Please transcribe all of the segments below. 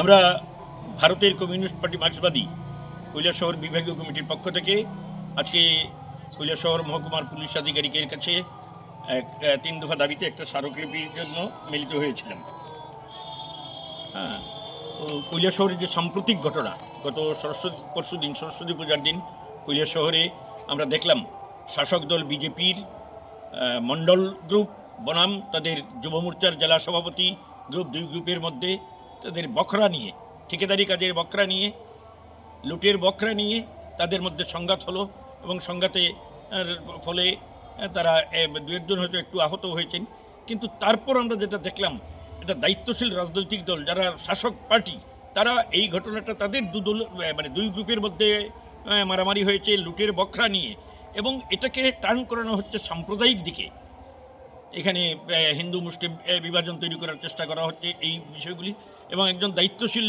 আমরা ভারতের communist party মার্ক্সবাদী Kailashahar বিভাগীয় কমিটির পক্ষ থেকে আজকে কৈলাসহর মহকুমার পুলিশ আধিকারিকের কাছে এক তিন দফা দাবিতে একটা স্মারকলিপির জন্য মিলিত হয়েছিলাম। হ্যাঁ তো কৈলাসহরের যে সাম্প্রতিক ঘটনা, গত সরস্বতী, পরশু দিন সরস্বতী পূজার দিন কৈলাসহরে আমরা দেখলাম শাসক দল বিজেপির মণ্ডল গ্রুপ, বনাম, তাদের যুব মোর্চার জেলা সভাপতি গ্রুপ, দুই গ্রুপের মধ্যে তাদের বখরা নিয়ে, ঠিকাদারি কাজের বখরা নিয়ে, লুটের বখরা নিয়ে তাদের মধ্যে সংঘাত হলো এবং সংঘাতে ফলে তারা দু একজন হয়তো একটু আহত হয়েছেন। কিন্তু তারপর আমরা যেটা দেখলাম, এটা দায়িত্বশীল রাজনৈতিক দল, যারা শাসক পার্টি, তারা এই ঘটনাটা তাদের দু দল মানে দুই গ্রুপের মধ্যে মারামারি হয়েছে, লুটের বখরা নিয়ে। এবং এটাকে টার্ন করানো হচ্ছে সাম্প্রদায়িক দিকে। এখানে হিন্দু, মুসলিম বিভাজন তৈরি করার চেষ্টা করা হচ্ছে এই বিষয়গুলি। এবং একজন দায়িত্বশীল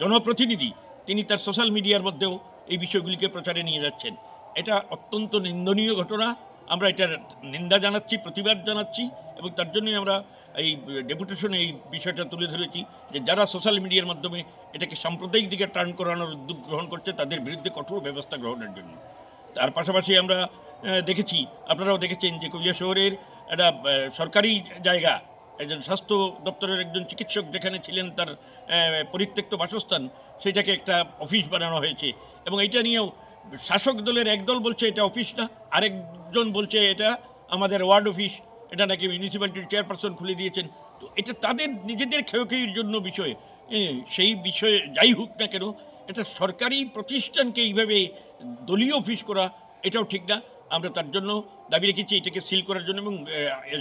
জনপ্রতিনিধি, তিনি তার সোশ্যাল মিডিয়ার মধ্যেও এই বিষয়গুলিকে প্রচারে নিয়ে যাচ্ছেন। এটা অত্যন্ত নিন্দনীয় ঘটনা। আমরা এটার নিন্দা জানাচ্ছি, প্রতিবাদ জানাচ্ছি এবং তার জন্যই আমরা এই ডেপুটেশনে এই বিষয়টা তুলে ধরেছি যে যারা সোশ্যাল মিডিয়ার মাধ্যমে এটাকে সাম্প্রদায়িক দিকে টার্ন করানোর উদ্যোগ গ্রহণ করছে, তাদের বিরুদ্ধে কঠোর ব্যবস্থা গ্রহণের জন্য। তার পাশাপাশি আমরা দেখেছি। আপনারাও দেখেছেন যে কুমিল্লা শহরের একটা সরকারি জায়গা, একজন স্বাস্থ্য দপ্তরের একজন চিকিৎসক যেখানে ছিলেন তার পরিত্যক্ত বাসস্থান, সেটাকে একটা অফিস বানানো হয়েছে। এবং এটা নিয়েও শাসক দলের একদল বলছে এটা অফিস না, আরেকজন বলছে এটা আমাদের ওয়ার্ড অফিস, এটা নাকি মিউনিসিপ্যালিটির চেয়ারপারসন খুলে দিয়েছেন। তো এটা তাদের নিজেদের ক্ষয়ক্ষয়ির জন্য বিষয়। সেই বিষয়ে যাই হোক না কেন, এটা সরকারি প্রতিষ্ঠানকে এইভাবে দলীয় অফিস করা, এটাও ঠিক না। আমরা তার জন্য দাবি রেখেছি, এটাকে সিল করার জন্য এবং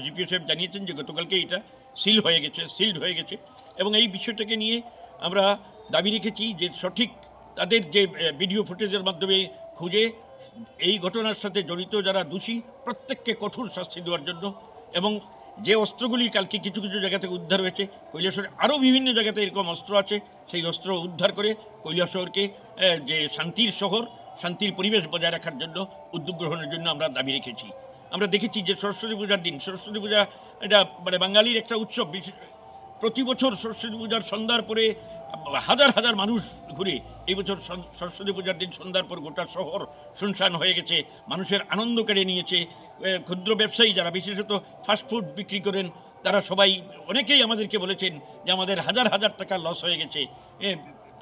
জিপিও সাহেব জানিয়েছেন যে গতকালকে এটা সিল হয়ে গেছে সিলড হয়ে গেছে। এবং এই বিষয়টাকে নিয়ে আমরা দাবি রেখেছি যে সঠিক তাদের যে ভিডিও ফুটেজের মাধ্যমে খুঁজে, এই ঘটনার সাথে জড়িত যারা দোষী, প্রত্যেককে কঠোর শাস্তি দেওয়ার জন্য এবং যে অস্ত্রগুলি কালকে কিছু কিছু জায়গা থেকে উদ্ধার হয়েছে, কৈলাসহরে, আরও বিভিন্ন জায়গাতে এরকম অস্ত্র আছে, সেই অস্ত্র উদ্ধার করে কৈলাসহরকে যে শান্তির শহর শান্তির পরিবেশ বজায় রাখার জন্য, উদ্যোগ গ্রহণের জন্য আমরা দাবি রেখেছি। আমরা দেখেছি যে সরস্বতী পূজার দিন, সরস্বতী পূজা এটা মানে বাঙালির একটা উৎসব। প্রতি বছর সরস্বতী পূজার সন্ধ্যার পরে হাজার হাজার মানুষ ঘুরে এই বছর সরস্বতী পূজার দিন সন্ধ্যার পর গোটা শহর শুনশান হয়ে গেছে, মানুষের আনন্দ কেড়ে নিয়েছে। ক্ষুদ্র ব্যবসায়ী যারা বিশেষত ফাস্টফুড বিক্রি করেন, তারা সবাই অনেকেই আমাদেরকে বলেছেন যে আমাদের হাজার হাজার টাকা লস হয়ে গেছে।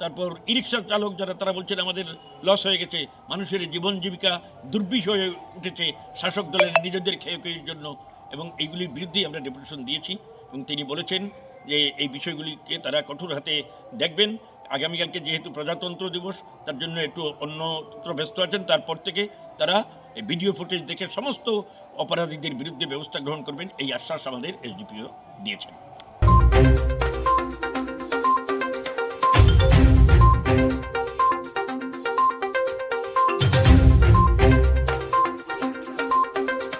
তারপর ই রিক্সা চালক যারা, তারা বলছেন আমাদের লস হয়ে গেছে, মানুষের জীবন জীবিকা দুর্বিষ হয়ে উঠেছে, শাসক দলের নিজেদের ক্ষয়ক্ষতির জন্য। এবং এইগুলির বিরুদ্ধেই আমরা ডেপুটেশন দিয়েছি। এবং তিনি বলেছেন যে এই বিষয়গুলিকে তারা কঠোর হাতে দেখবেন। আগামীকালকে যেহেতু প্রজাতন্ত্র দিবস, তার জন্য একটু অন্যত্র ব্যস্ত আছেন। তারপর থেকে তারা ভিডিও ফুটেজ দেখে সমস্ত অপরাধীদের বিরুদ্ধে ব্যবস্থা গ্রহণ করবেন, এই আশ্বাস আমাদের এসডিপিও দিয়েছেন।